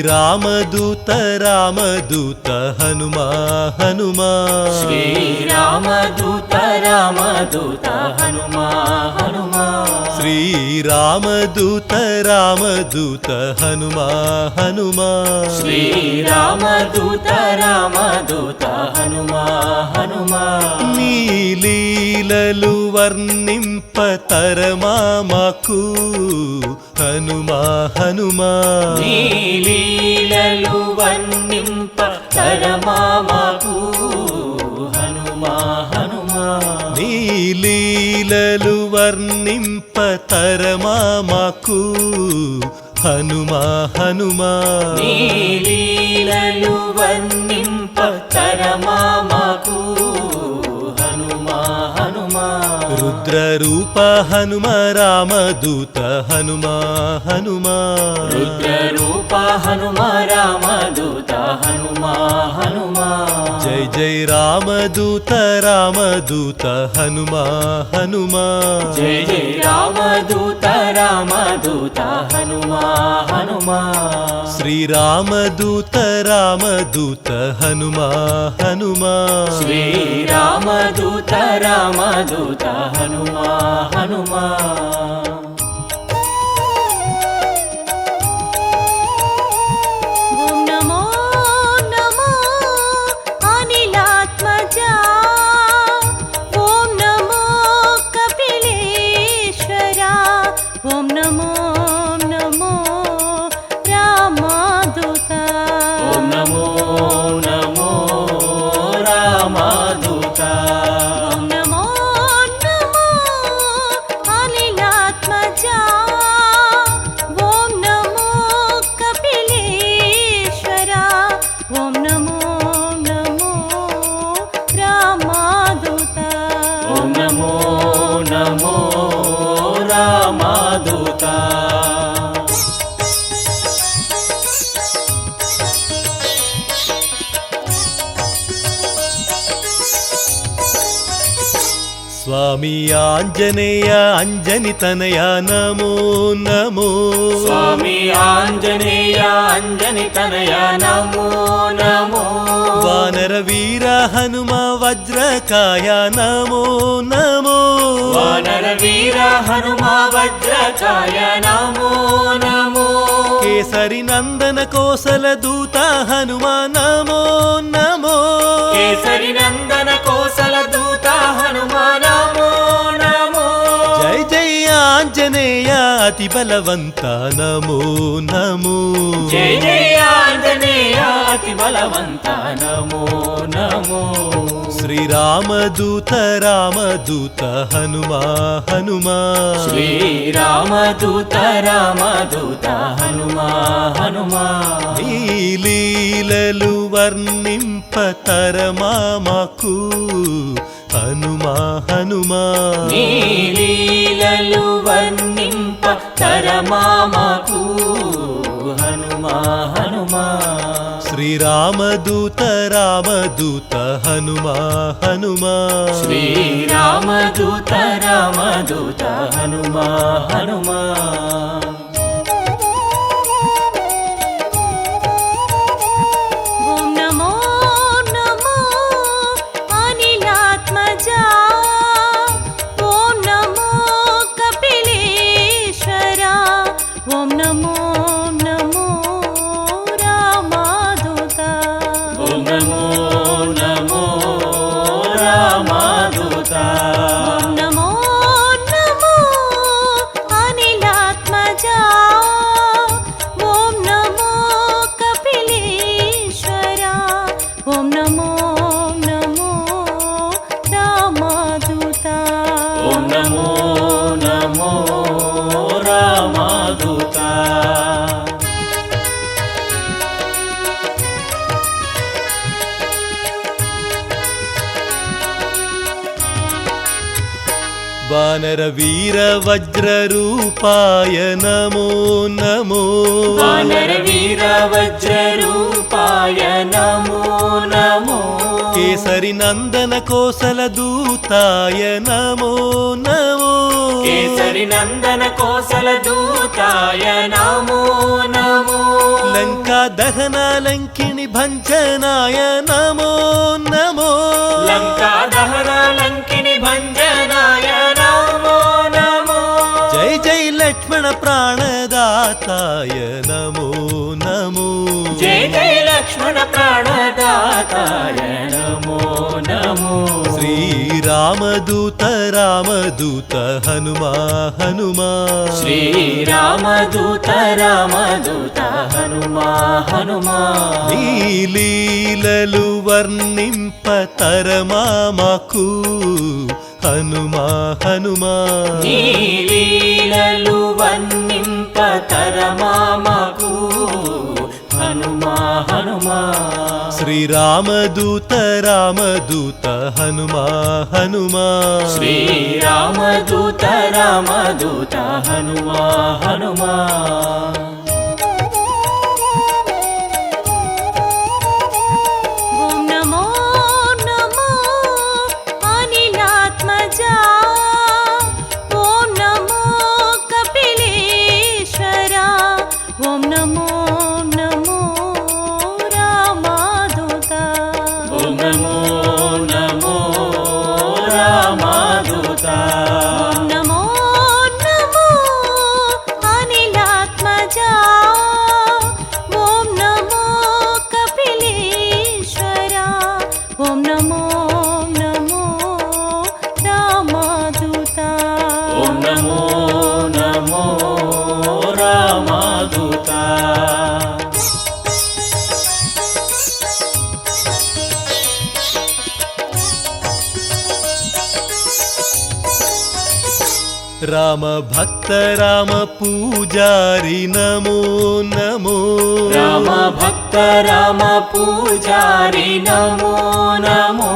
శ్రీరామదూత రామదూత హనుమా హనుమా. శ్రీరామదూత రామదూత హనుమా హనుమా. శ్రీరామదూత రామదూత హనుమా హనుమా. శ్రీరామదూత రామదూత హనుమా హనుమా. నీ లీలలు వర్ణింపతరమా మాకు. హనుమా హనుమా. నీ లీలలు వర్ణింప తరమామకు హనుమా హనుమా. నీ లీలలు వర్ణింపతరమా మాకు. హనుమా హనుమా. నీ లీలలు వర్ణింప తరమామకు రుద్రరూప హనుమ రామదూత హనుమా హనుమా రుద్రరూప హనుమ రామదూత హనుమా హనుమా జై జై రామదూత రామదూత హనుమా హనుమా జయ జయ రామదూత రామదూత హనుమా హనుమా శ్రీరామదూత రామదూత హనుమా హనుమా శ్రీరామదూత రామదూత హనుమా హనుమా హనుమా. స్వామి ఆంజనేయ అంజని తనయ నమో నమో. స్వామి ఆంజనేయ అంజని తనయ నమో నమో. వానర వీర హనుమ వజ్రకాయ నమో నమో. వానర వీర హనుమ వజ్రకాయ నమో నమో. కేసరి నందన కోసల దూత హనుమ నమో నమో. కేసరి అతి బలవంత నమో నమో జయ జయ ఆంజనేయ అతి బలవంత నమో. నమో శ్రీరామదూత రామదూత హనుమా హనుమా. శ్రీరామదూత రామదూత హనుమా హనుమా. నీ లీలలు వర్ణింపతరమా మాకు హనుమా హనుమా. లీలలు తరమామకు హనుమా హనుమా. శ్రీరామదూత రామదూత హనుమా హనుమా. శ్రీరామదూత రామదూత హనుమా హనుమా. నమో నమో రామాదుత. వానర వీర వజ్ర రూపాయ నమో నమో. వానర వీర వజ్ర రూపాయ నమో నమో. కేసరి నందన కోసల దూతాయ నమో నమో. కేసరి నందన కోసల దూతాయ నమో నమో. లంకా దహన లంకిణి భంజనాయ నమో నమో. లంకా దహన లంకిని భంజనాయ నమో నమో. జై జై లక్ష్మణ ప్రాణదాతాయ నమో లక్ష్మణ ప్రాణదాతాయ నమో. నమో శ్రీరామదూత రామదూత హనుమా హనుమా. శ్రీరామదూత రామదూత హనుమా హనుమా. నీ లీలలు వర్ణింప తరమా మాకు. హనుమా హనుమా. నీ లీలలు వర్ణింప తరమామకు हनुमा हुमा श्रीरामदूत रामदूत हनुमा हुमा श्रीरामदूत रामदूत हनुमा हुमा राम भक्त राम पूजारि नमो नमो। राम भक्त राम पूजारि नमो नमो।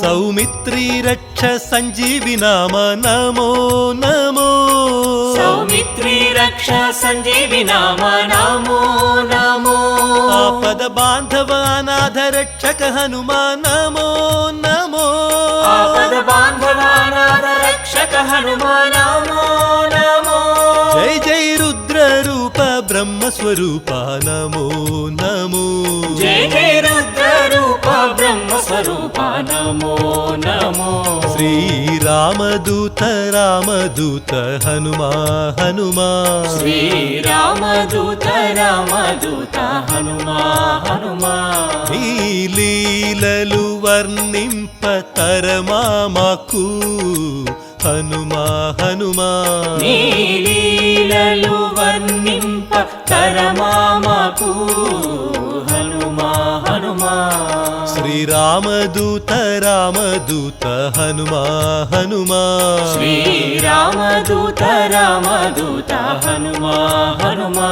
सौमित्री रक्ष सञ्जीवि नाम नमो नमो। सौमित्री रक्ष सञ्जीवि नाम नमो नमो। पद बान्धवानाथ रक्षक हनुमा नमो नमो। आपद बान्धवा రక్షక హనుమా నమో. నమో జై జై రుద్ర రూప బ్రహ్మ స్వరూప నమో నమో. జయ జయ రుద్ర రూప బ్రహ్మ స్వరూప నమో నమో. శ్రీరామదూత రామదూత హనుమా హనుమా. శ్రీరామదూత రామదూత హనుమా హనుమా. నీ లీలలు వర్ణింప తరమా మాకు. హనుమా హనుమా. నీ లీలలు వర్ణింప తరమామకు హనుమా హనుమా. శ్రీరామదూత రామదూత హనుమా హనుమా. శ్రీరామదూత రామదూత హనుమా హనుమా.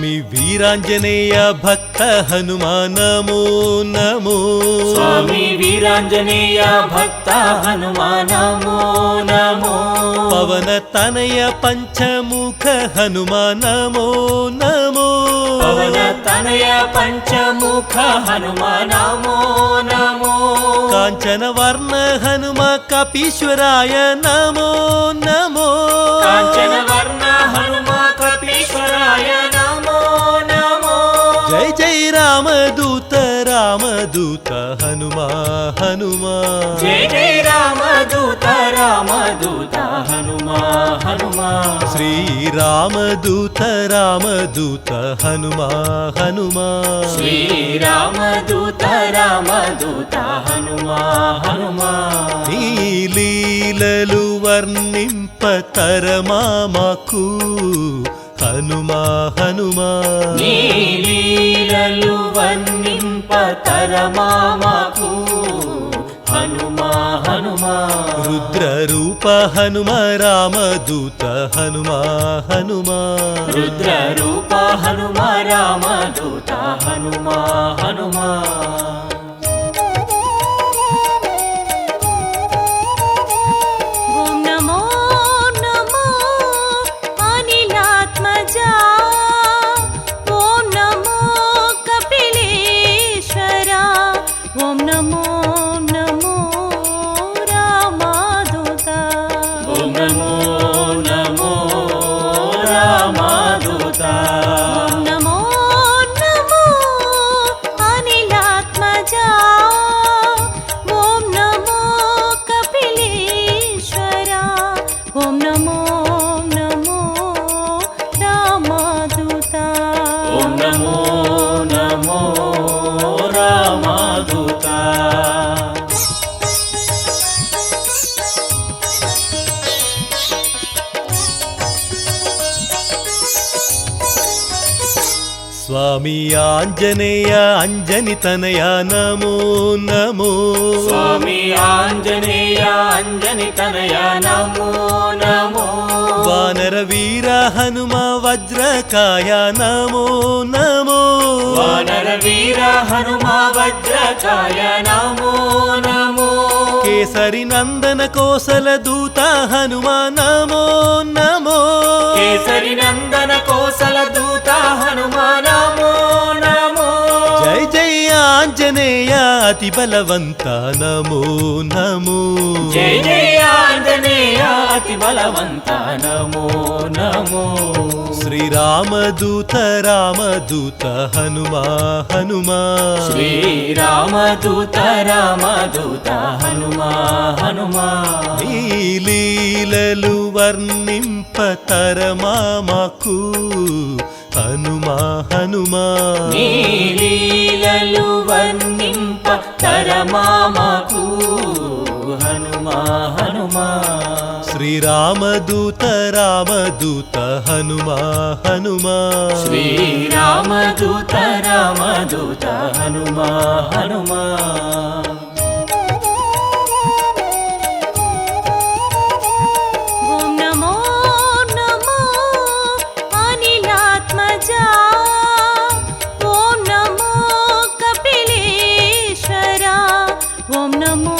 స్వామి వీరాంజనేయ భక్త హనుమా నమో. స్వామి వీరాంజనేయ భక్త హనుమా నమో. పవన తనయ పంచముఖ హనుమా నమో. పవన తనయ పంచముఖ హనుమా నమో. కాంచన వర్ణ హనుమ కపీశ్వరాయ నమో నమో. కాంచన వర్ణ హనుమ రామదూత హనుమా హనుమా. జయ జయ రామదూత రామదూత హనుమా హనుమా. శ్రీరామదూత రామదూత హనుమా హనుమా. శ్రీరామదూత రామదూత హనుమా హనుమా. నీ లీలలు వర్ణింపతరమా మాకు. హనుమా హనుమా. వర్ణింపతరమా మాకు హనుమా హనుమా. రుద్రరూప హనుమ రామదూత హనుమా హనుమా. రుద్ర రూప హనుమ రామదూత హనుమా హనుమా. ఆంజనేయ అంజని తనయ నమో నమో. స్వామి ఆంజనేయ అంజని తనయ నమో నమో. వానర వీర హనుమ వజ్రకాయ నమో నమో. వానర వీర హనుమ వజ్రకాయ నమో నమో. కేసరి నందన కోసల దూత హనుమ నమో నమో. కేసరి నందన కోసల దూత హనుమ ఆంజనేయ అతి బలవంత నమో నమో. జయ జయ ఆంజనేయ అతి బలవంత నమో నమో. శ్రీరామదూత రామదూత హనుమా హనుమా. శ్రీరామదూత రామదూత హనుమా హనుమా. నీ లీలలు వర్ణింపతరమా మాకు. హనుమా హనుమా. వర్ణింప తరమామకు హనుమా హనుమా. శ్రీరామదూత రామదూత హనుమా హనుమా. శ్రీరామదూత రామదూత హనుమా హనుమా. amor.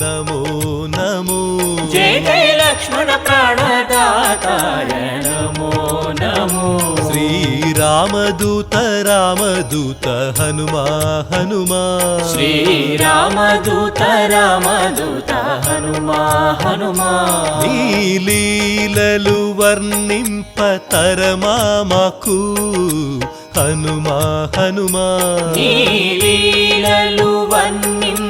నమో నమో జయ జయ లక్ష్మణ ప్రాణదాతాయ నమో నమో శ్రీరామదూత రామదూత హనుమా హనుమా శ్రీరామదూత రామదూత హనుమా హనుమా నీ లీలలు వర్ణింపతరమా మాకు హనుమా హనుమా. నీ లీలలు వర్ణింపతరమా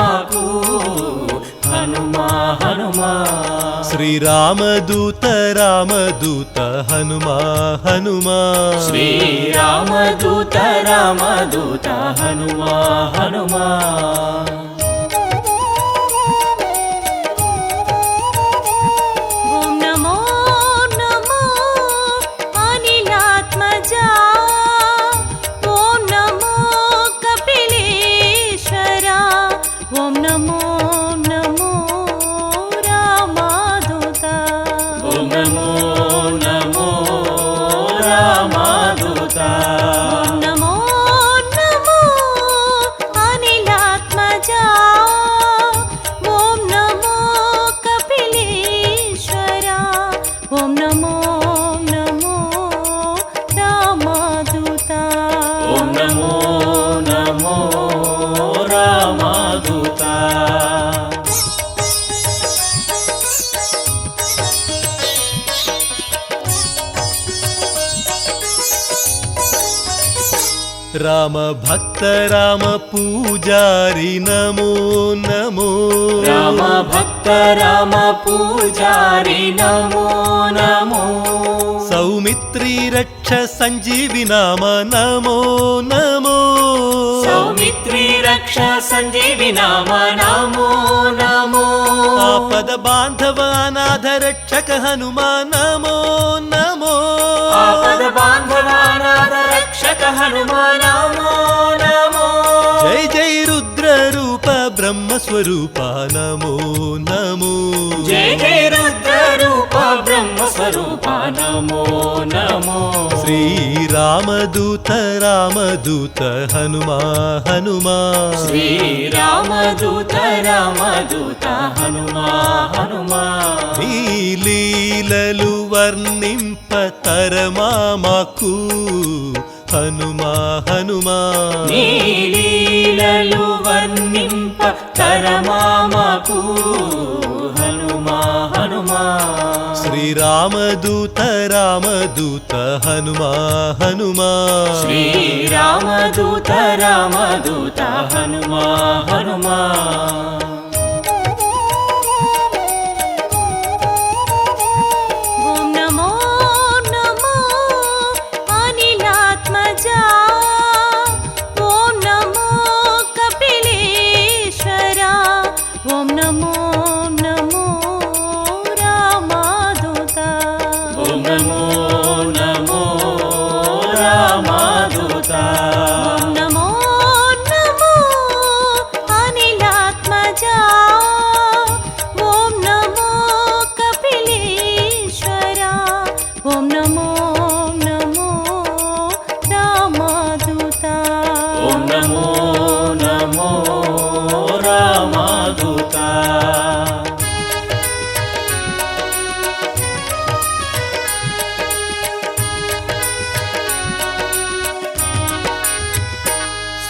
మాకు. హనుమా హనుమా. శ్రీరామదూత రామదూత హనుమా హనుమా. శ్రీరామదూత రామదూత హనుమా హనుమా. రామ భక్త రామ పూజారి నమో నమో. రామ భక్త రామ పూజారి నమో నమో. సౌమిత్రి రక్ష సంజీవి నామ నమో నమో. సౌమిత్రి రక్ష సంజీవి నామ నమో నమో. ఆపద బాంధవ అనాథ రక్షక హనుమా నమో నమో. ఆపద బాంధవానాద రక్షక హనుమా నమో బ్రహ్మ స్వరూప నమో నమో జయ జయ రుద్ర రూప బ్రహ్మ స్వరూప నమో. నమో శ్రీరామదూత రామదూత హనుమా హనుమా. శ్రీరామదూత రామదూత హనుమా హనుమా. నీ లీలలు వర్ణింప తరమా మాకు. హనుమా హనుమా. నీ లీలలు వర్ణింప తరమామకు. హనుమా హనుమా. శ్రీరామదూత రామదూత హనుమా హనుమా. శ్రీరామదూత రామదూత హనుమా హనుమా.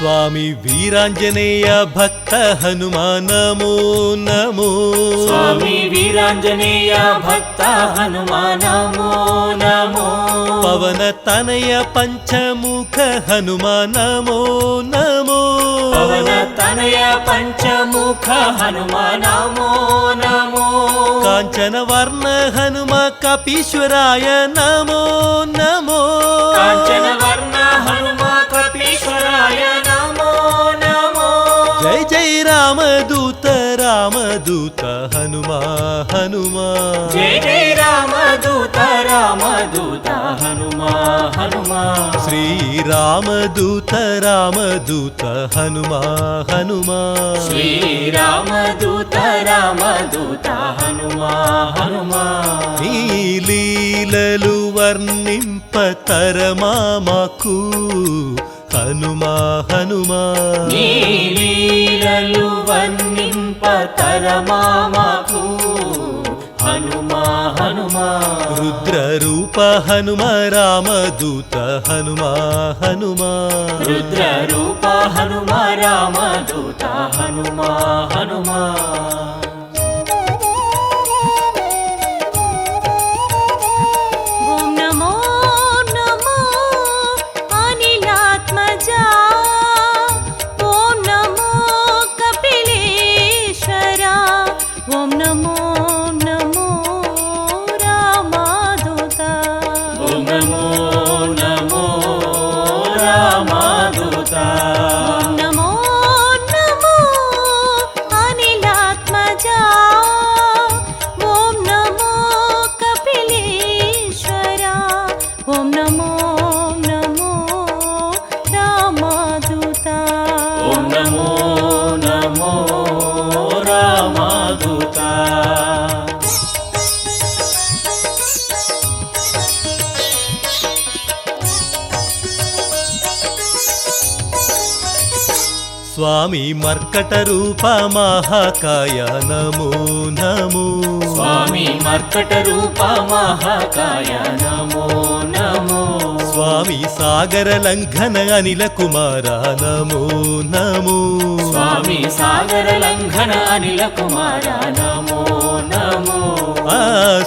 స్వామి వీరాంజనేయ భక్త హనుమా నమో. నమో స్వామి వీరాంజనేయ భక్త హనుమా నమో. నమో పవన తనయ పంచముఖ హనుమా నమో. నమో పవన తనయ పంచముఖ హనుమా నమో నమో. కాంచన వర్ణ హనుమ కపీశ్వరాయ నమో నమో. కాంచన వర్ణ హనుమ రామదూత రామదూత హనుమా హనుమా. జయ జయ రామదూత రామదూత హనుమా హనుమా. శ్రీరామదూత రామదూత హనుమా హనుమా. శ్రీరామదూత రామదూత హనుమా హనుమా. నీ లీలలు వర్ణింప తరమా మాకు. హనుమా హనుమా. లీలలు వర్ణింప తరమామకు హనుమా హనుమా. రుద్ర రూప హనుమ రామదూత హనుమా హనుమా. రుద్ర రూప హనుమ రామదూత హనుమా హనుమా. స్వామి మర్కట రూప మహాకాయ నమో నమో. స్వామి మర్కట రూప మహాకాయ నమో నమో. స్వామి సాగర లంఘన అనిల కుమార నమో నమో. స్వామి సాగర లంఘన అనిల కుమార నమో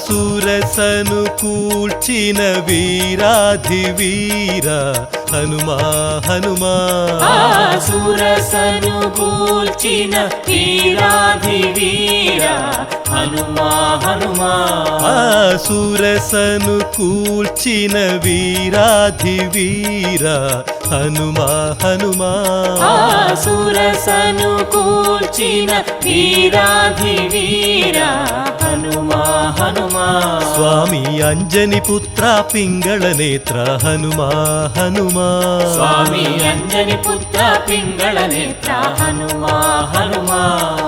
సూరసను కూల్చిన వీరాధి వీర హనుమా హనుమా. సురసను కూల్చిన వీరాధి వీర హనుమా హనుమా. సూరసను కూల్చిన వీరాధి వీర హనుమా హనుమా. సురసను కూల్చిన వీరాధి వీర హనుమా హనుమా. స్వామి అంజని పుత్ర పింగళ నేత్ర హనుమా హనుమా. స్వామి అంజని పుత్ర పింగళ నేత్ర హనుమా హనుమా.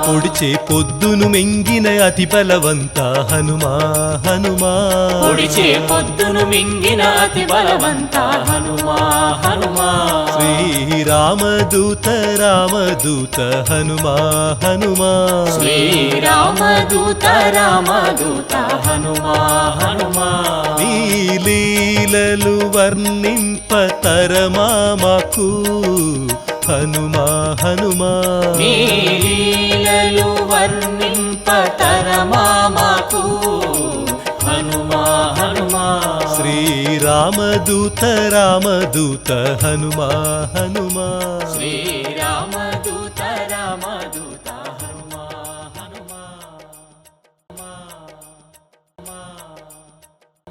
పొడిచే పొద్దును మెంగిన అతి బలవంత హనుమా హనుమా. పొడిచే పొద్దును మింగిన అతి బలవంత హనుమా హనుమా. శ్రీరామదూత రామదూత హనుమా హనుమా. శ్రీరామదూత రామదూత హనుమా హనుమా. నీ లీలలు వర్ణింపతరమా మాకు హనుమా హనుమా. నీ లీలలు వర్ణింపతరమా మాకు हनुमा श्रीरामदूत रामदूत हनुमा हनुमा। श्री